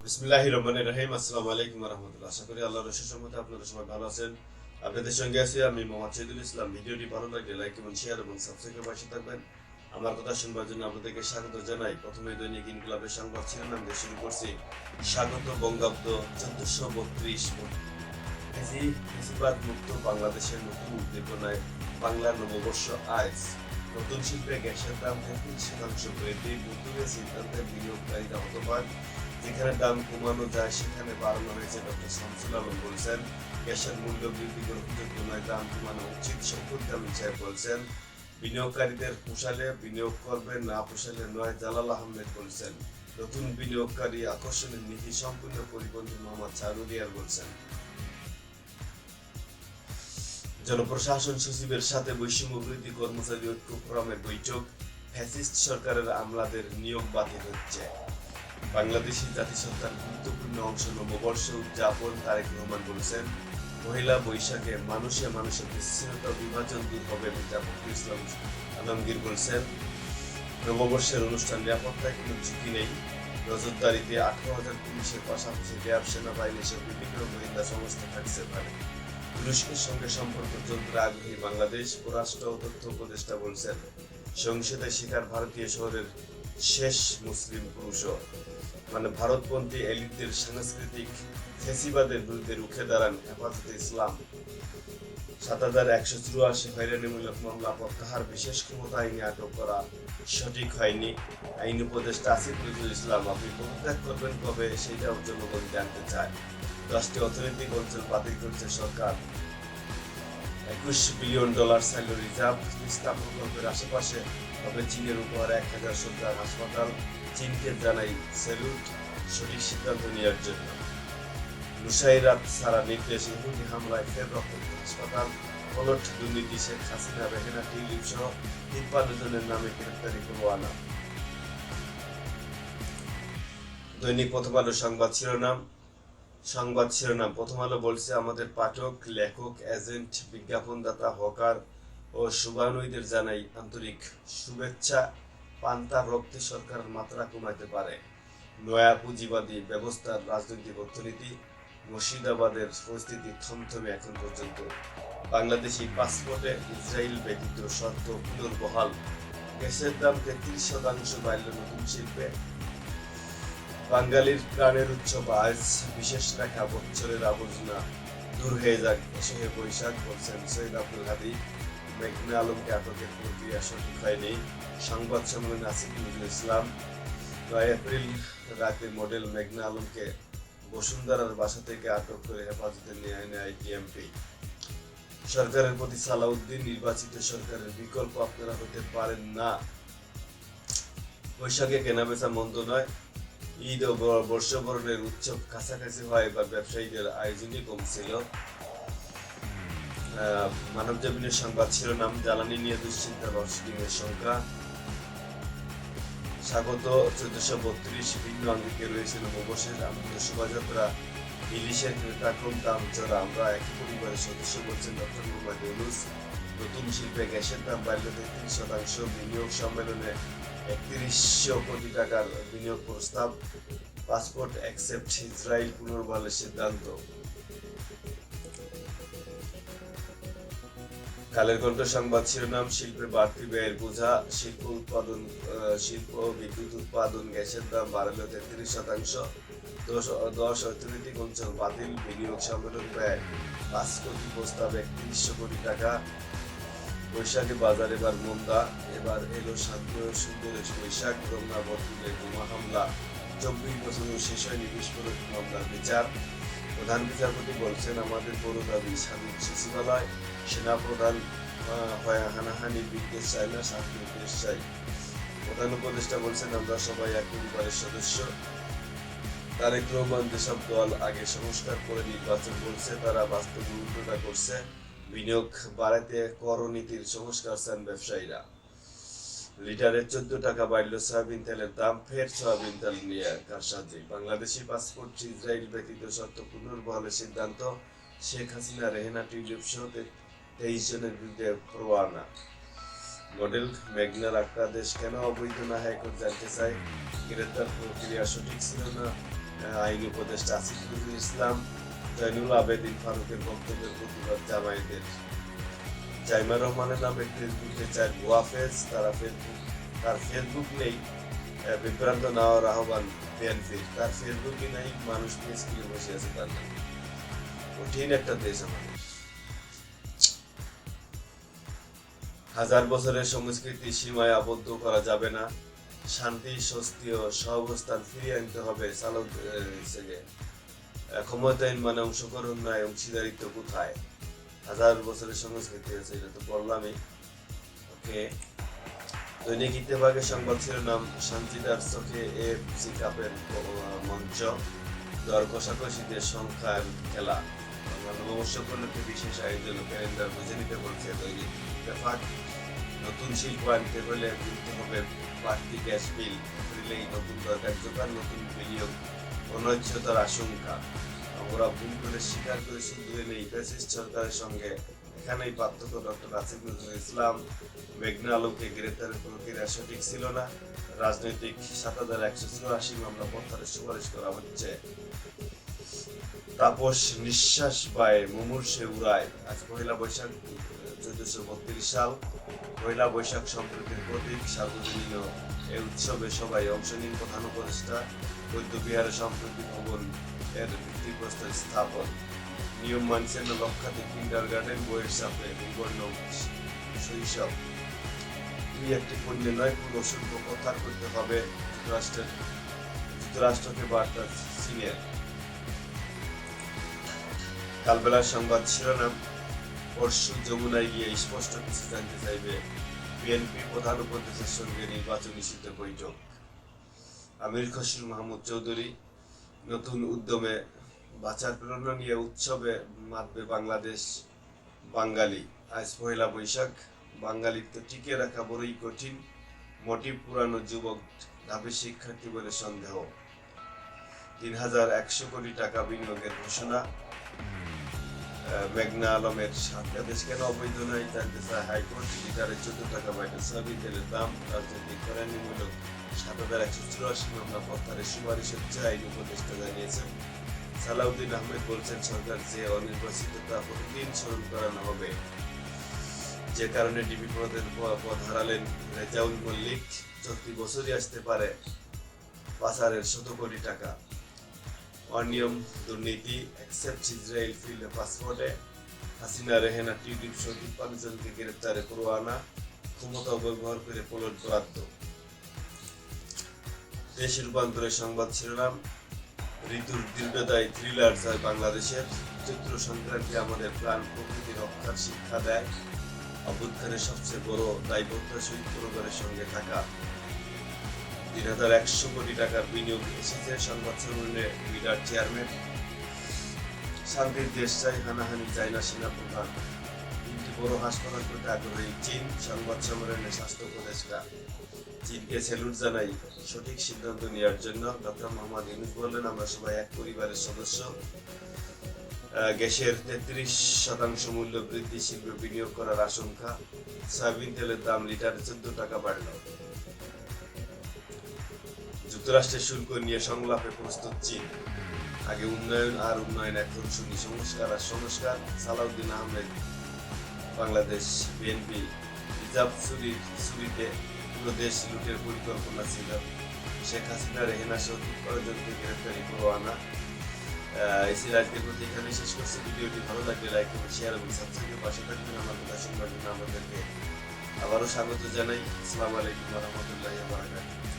বিসমিল্লাহ বত্রিশ বাংলাদেশের নতুন উদ্দীপনায় বাংলার নববর্ষ আজ নতুন শিল্পে গ্যাসের দাম তেত্রিশ শতাংশ বৃদ্ধি বিনিয়োগকারীরা হতবাক। যেখানে দাম কমানো যায়, সেখানে বাড়ানো হয়েছে ডক্টর শামসুল আলম বলছেন। গ্যাসের মূল্য বৃদ্ধি গ্রহণযোগ্য নয় দাম কমানো উচিত শকুর কামিল সাহেব বলছেন। বিনিয়োগকারীদের পোষালে বিনিয়োগ করবেন না পোষালে নয়, জালাল আহমেদ বলছেন। নতুন বিনিয়োগকারী আকর্ষণের নীতি সম্পূর্ণ পরিপন্থী মোহাম্মদ চারুরিয়ার বলছেন। জনপ্রশাসন সচিবের সাথে বৈষম্য বৃদ্ধি কর্মচারী ঐক্য ফোরামের বৈঠক। ফ্যাসিস্ট সরকারের আমলাদের নিয়োগ বাতিল হচ্ছে। বাংলাদেশি জাতিসত্তার গুরুত্বপূর্ণ অংশ নববর্ষ উদযাপন তারেক রহমান বলেছেন, মহিলা বৈশাখে মানুষে মানুষের বিচ্ছিন্নতা বিভাজন দূর হবে মির্জা ইসলাম আলমগীর বলছেন। নববর্ষের অনুষ্ঠান নিরাপত্তায় কোনো ঝুঁকি নেই। নজরদারিতে আঠারো হাজার পুলিশের পাশাপাশি র্যাব, সেনাবাহিনী সহ বিভিন্ন গোয়েন্দা সংস্থা থাকতে পারে তুরস্কের সঙ্গে সম্পর্ক চলতে আগ্রহী বাংলাদেশ পররাষ্ট্র তথ্য উপদেষ্টা বলছেন, সংসদে শিকার ভারতীয় শহরের শেষ মুসলিম পুরুষও। মানে ভারতপন্থী এলিটদের সাংস্কৃতিক ফেসিবাদের বিরুদ্ধে রুখে দাঁড়ান হেফাজতে ইসলাম। সাত হাজার একশো চুরাশি হয়রানিমূলক মামলা প্রত্যাহার বিশেষ ক্ষমতা আইনে আটক করা সঠিক হয়নি। আইন উপদেষ্টা আসিফ নজরুল ইসলাম আপনি পদত্যাগ করবেন কবে সেটাও জনগণ জানতে চায়। দশটি অর্থনৈতিক অঞ্চল বাতিল করছে সরকার। একুশ বিলিয়ন ডলার চাইল রিজার্ভ তিস্তা প্রকল্পের আশেপাশে হবে চীনের উপহার এক হাজার সরকার হাসপাতাল চীনকে জানাই স্যালুট সঠিক সিদ্ধান্ত নেওয়ার জন্য। নুসাইরাত সারা নির্দেশ ইহুদি হামলায় ফের হাসপাতাল পলট দুর্নীতি, শেখ হাসিনা রেহেনা টিলিপ সহ তিপ্পান্ন জনের নামে গ্রেফতারি পরোয়ানা দৈনিক প্রথম আলো সংবাদ শিরোনাম। সংবাদ শিরোনাম, প্রথম আলো বলছে, আমাদের পাঠক, লেখক, এজেন্ট, বিজ্ঞাপনদাতা, হকার ও শুভানুইদের জানাই আন্তরিক শুভেচ্ছা। পান্তা রক্তে সরকারের মাত্রা কমাইতে পারে। নয়া পুঁজিবাদী ব্যবস্থার রাজনৈতিক অর্থনীতি মুর্শিদাবাদের পরিস্থিতি থমথমে এখন পর্যন্ত। বাংলাদেশি পাসপোর্টে ইসরায়েল ব্যতীত শর্ত পুনর্বহাল গ্যাসের দাম তেত্রিশ শতাংশ বাড়ল নতুন শিল্পে। বাঙালির প্রাণের উৎসব আজ বিশেষ রেখা বছরের আবর্জনা। দূর হয়ে যাক এসে বৈশাখ বলছেন সৈয়দ আব্দুল হাদি। মেঘনা আলমকে আটকের প্রক্রিয়া সঠিক হয়নি সংবাদ সম্মেলনে আসিফ নজরুল ইসলাম। নয় এপ্রিল রাতে মডেল মেঘনা আলমকে বসুন্ধরার বাসা থেকে আটক করে হেফাজতে নিয়ে নেয় টিএমপি সরকারের প্রতি সালাউদ্দিন নির্বাচিত সরকারের বিকল্প আপনারা হতে পারেন না। বৈশাখে কেনাবেচা মন্দ নয়। ঈদ ও বর্ষবরণের উৎসব কাছাকাছি হয় বা ব্যবসায়ীদের আয়োজনই কমছিল। মানব জমিনের সংবাদ শিরোনাম, জ্বালানি নিয়ে দুশ্চিন্তা এর সংখ্যা স্বাগত, চোদ্দশো বত্রিশ ভিন্ন আঙ্গিকে রয়েছে নববর্ষের আনন্দ শোভাযাত্রা। ইলিশের কম দাম চড়া আমরা একই পরিবারের সদস্য বলছেন ডক্টর মোহাম্মদ ইউনুস। নতুন শিল্পে গ্যাসের দাম বাড়ল তেত্রিশ শতাংশ বিনিয়োগ সম্মেলনে একত্রিশশো কোটি টাকার বিনিয়োগ প্রস্তাব। পাসপোর্ট অ্যাকসেপ্ট ইসরায়েল পুনর্বহালের সিদ্ধান্ত। কালের কণ্ঠ সংবাদ শিরোনাম, শিল্পের বাড়তি ব্যয়ের বোঝা, শিল্প উৎপাদন শিল্প বিদ্যুৎ উৎপাদন, গ্যাসের দাম বাড়ালো তেত্রিশ শতাংশ, দশ দশ অর্থনৈতিক অঞ্চল বাতিল, বিনিয়োগ সম্মেলন ব্যয় পাঁচ কোটি প্রস্তাব একত্রিশশো কোটি টাকা। বৈশাখে বাজার এবার মন্দা, এবার এলো শান্ত সুন্দর বৈশাখ, রমনা বর্তমানে বোমা হামলা। চব্বিশ বছর শেষ হয়নি বিস্ফোরক মামলার বিচার। প্রধান বিচারপতি বলছেন, আমাদের বড় দাবি স্বাধীন সচিবালয়, সেনাপ্রধান হয় হানাহানি, বিদ্বেষ চাই না, শান্তি দেশ চাই। প্রধান উপদেষ্টা বলছেন, আমরা সবাই এক পরিবারের সদস্য। তারেক রহমান যেসব দল আগে সংস্কার করে নির্বাচন করছে, তারা বাস্তবে উল্টোটা করছে। বিনিয়োগ বাড়াতে করনীতির সংস্কার চান ব্যবসায়ীরা। লিটারের চোদ্দ টাকা বাড়ল সয়াবিন তেলের দাম, ফের সয়াবিন তেল নিয়ে কারসাজি বাংলাদেশি পাসপোর্ট ইসরায়েল ব্যতীত শর্ত পুনর্বহালের সিদ্ধান্ত শেখ হাসিনা রেহেনা টিউলিপ সহ তেইশ জনের বিরুদ্ধে প্রোয়ানা মডেল মেঘনার আক্রাদেশ কেন অবৈধ না হাইকোর্ট জানতে চাই গ্রেপ্তার প্রক্রিয়া সঠিক ছিল না। আইন উপদেষ্টা আসিফ নজরুল ইসলাম জয়নুল আবেদিন ফারুকের বক্তব্যের প্রতিবাদ জামায়াতের। জাইমা রহমানের নামে ফেসবুকে চার ওয়াফেজ তারা ফেসবুক তার ফেসবুক নেই বিভ্রান্ত না হওয়ার আহ্বান বিএনপির তার ফেসবুকে নেই, মানুষ নিয়ে স্কুলে বসে আছে তার নাম। কঠিন একটা দেশ আমাদের। হাজার বছরের সংস্কৃতি সীমায় আবদ্ধ করা যাবে না। শান্তি, স্বস্তি ও সহাবস্থান ফিরিয়ে আনতে হবে চালক ক্ষমতায়ন মানে অংশগ্রহণ নয়, অংশীদারিত্ব কোথায়? হাজার বছরের সংস্কৃতি আছে এটা তো বললামই ওকে দৈনিক ইত্তেফাকের সংবাদ শিরোনাম শান্তিদার চোখে এফসি কাপের মঞ্চ দর কষাকষিদের সংখ্যার খেলা নববর্ষ উপলক্ষে বিশেষ আয়োজন ক্যালেন্ডার বুঝে নিতে বলছে দৈনিক ইত্তেফাক নতুন শিল্প আনতে হলে দিতে হবে বাড়তি গ্যাস বিল এপ্রিলেই নতুন দর কার্যকর নতুন বিনিয়োগ অনৈচ্ছতার আশঙ্কা আমরা ভুল করে স্বীকার করে শুধু নেই ফ্যাসিস্ট সরকারের সঙ্গে এখানেই পার্থক্য ডক্টর আসিফ নজরুল ইসলাম, মেঘনা আলমকে গ্রেপ্তারের প্রক্রিয়া সঠিক ছিল না। রাজনৈতিক সাত হাজার একশো চুরাশি মামলা প্রত্যাহারের সুপারিশ করা হচ্ছে। তাপস নিঃশ্বাস পায় মুমূর্ষে উড়ায় আজ পহেলা বৈশাখ, চোদ্দশো বত্রিশ সাল। পয়লা বৈশাখ সম্প্রীতির প্রতীক সার্বজনীন এই উৎসবে সবাই অংশ নিন প্রধান উপদেষ্টা। বৌদ্ধ বিহারের সম্প্রতি ভবন এর ভিত্তিপ্রস্তর স্থাপন নিয়ম মানছেন লক্ষাধিক কিন্ডার গার্ডেন বইয়ের বিবর্ণ শৈশব। একটি নয় পুরো শুল্ক প্রত্যাহার করতে হবে যুক্তরাষ্ট্রের, যুক্তরাষ্ট্রকে বার্তা কালবেলার সংবাদ শিরোনাম, পরশু যমুনায় গিয়ে স্পষ্ট কিছু জানতে চাইবে বিএনপি প্রধান উপদেশের সঙ্গে বৈঠক। আমির খসরু মাহমুদ চৌধুরী নতুন উদ্যমে বাঁচার প্রেরণা নিয়ে উৎসবে মাতবে বাংলাদেশ, বাঙালি। আজ পহেলা বৈশাখ, বাঙালিত্ব টিকে রাখা বড়ই কঠিন, মোটিভ পুরানো যুবক ঢাবি শিক্ষার্থী বলে সন্দেহ। তিন হাজার একশো কোটি টাকা বিনিয়োগের ঘোষণা। মেঘনা আলমের সাতকাদেশ কেন অবৈধ নয় জানতে চায় হাইকোর্ট লিটারে চোদ্দ টাকা বাইরে সয়াবিন তেলের দাম, রাজনৈতিক হয়রানিমূলক সাত হাজার একশো চুরাশি মামলা প্রত্যাহারের সুপারিশ হচ্ছে আইন উপদেষ্টা জানিয়েছেন। সালাউদ্দিন আহমেদ বলছেন, সরকার যে অনির্বাচিত তা প্রতিদিন স্মরণ করানো হবে, যে কারণে ডিবি পদের প- পদ হারালেন রেজাউল মল্লিক, চলতি বছরই আসতে পারে পাচারের শত কোটি টাকা। অনিয়ম, দুর্নীতি অ্যাকসেপ্ট ইসরায়েল ফিল্ড পাসপোর্টে হাসিনা, রেহেনা, টিউলিপ তিপ্পান্ন জনকে গ্রেপ্তারে পরোয়ানা ক্ষমতা ব্যবহার করে পলট বরাদ্দ। দেশ রূপান্তরের সংবাদ শিরোনাম ঋতুর দীর্ঘদায়ী থ্রিলার যায় বাংলাদেশের চৈত্র সংক্রান্তি আমাদের প্রাণ প্রকৃতি রক্ষার শিক্ষা দেয়। অভ্যুত্থানের সবচেয়ে বড় দায়বদ্ধ শহীদ পরিবারের সঙ্গে থাকা। তিন হাজার একশো কোটি টাকার বিনিয়োগ এসেছে সংবাদ সম্মেলনে বিরাট চেয়ারম্যান। শান্তির দেশ চাই হানাহানি, চাই না সেনা বড় হাসপাতাল করতে আগ্রহী চীন সংবাদ সম্মেলনে স্বাস্থ্য উপদেষ্টা চীনকে স্যালুট জানাই সঠিক সিদ্ধান্ত নেওয়ার জন্য। ডক্টর মোহাম্মদ ইউনুস বললেন, আমরা সবাই এক পরিবারের সদস্য। গ্যাসের তেত্রিশ শতাংশ মূল্য বৃদ্ধি শিল্পে বিনিয়োগ করার আশঙ্কা। সয়াবিন তেলের দাম লিটারে চোদ্দ টাকা বাড়ল। যুক্তরাষ্ট্রের শুল্ক নিয়ে সংলাপে প্রস্তুত চীন। আগে উন্নয়ন আর উন্নয়ন এখন শুনি সংস্কার আর সংস্কার। সালাউদ্দিন আহমেদ বাংলাদেশ বিএনপি রিজার্ভ চুরি চুরিতে পুরো দেশ লুটের পরিকল্পনা ছিল। শেখ হাসিনা রেহেনা সহ তিপ্পান্নজনকে গ্রেফতারি পরোয়ানা এসির আজকের প্রতি এখানে শেষ করছি। ভিডিওটি ভালো লাগলে লাইক করবেন শেয়ার এবং সাবস্ক্রাইবের পাশে থাকবেন। শুনবার জন্য আমাদেরকে আবারও স্বাগত জানাই। আসসালামু আলাইকুম রহমতুল্লাহ বারাকাতুহ।